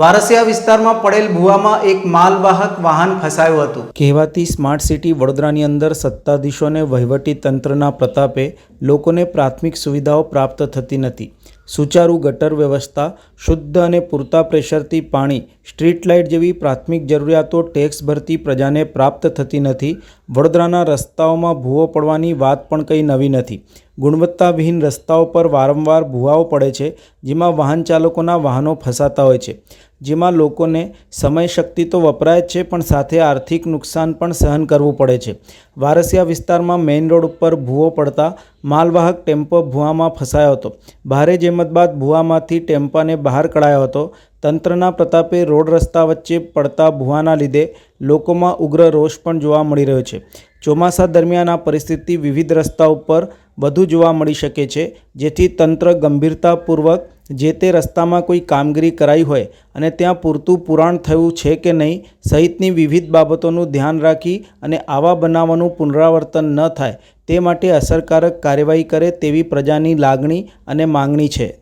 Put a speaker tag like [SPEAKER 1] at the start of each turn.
[SPEAKER 1] વારસિયા વિસ્તારમાં પડેલ ભૂવામાં એક માલવાહક વાહન ફસાયું હતું. કહેવાતી સ્માર્ટ સિટી વડોદરાની અંદર સત્તાધીશોને વહીવટી તંત્રના પ્રતાપે લોકોને પ્રાથમિક સુવિધાઓ પ્રાપ્ત થતી નથી. સુચારુ ગટર વ્યવસ્થા, શુદ્ધ અને પૂરતા પ્રેશરથી પાણી, સ્ટ્રીટ લાઇટ જેવી પ્રાથમિક જરૂરિયાતો ટેક્સ ભરતી પ્રજાને પ્રાપ્ત થતી નથી. વડોદરાના રસ્તાઓમાં ભૂવો પડવાની વાત પણ કંઈ નવી નથી. ગુણવત્તાવિહીન રસ્તાઓ પર વારંવાર ભૂવાઓ પડે છે, જેમાં વાહન ચાલકોના વાહનો ફસાતા હોય છે. જેમાં લોકોને સમય શક્તિ તો વપરાય જ છે, પણ સાથે આર્થિક નુકસાન પણ સહન કરવું પડે છે. વારસિયા વિસ્તારમાં મેઇન રોડ ઉપર ભૂવો પડતા માલવાહક ટેમ્પો ભૂવામાં ફસાયો હતો. ભારે જેમત બાદ ભૂવામાંથી ટેમ્પાને બહાર કઢાયો હતો. તંત્રના પ્રતાપે રોડ રસ્તા વચ્ચે પડતા ભૂવાના લીધે લોકોમાં ઉગ્ર રોષ પણ જોવા મળી રહ્યો છે. ચોમાસા દરમિયાન આ પરિસ્થિતિ વિવિધ રસ્તા ઉપર વધુ જોવા મળી શકે છે, જેથી તંત્ર ગંભીરતાપૂર્વક જે તે રસ્તામાં કોઈ કામગીરી કરાઈ હોય અને ત્યાં પૂરતું પુરાણ થયું છે કે નહીં સહિતની વિવિધ બાબતોનું ધ્યાન રાખી અને આવા બનાવોનું પુનરાવર્તન ન થાય તે માટે અસરકારક કાર્યવાહી કરે તેવી પ્રજાની લાગણી અને માંગણી છે.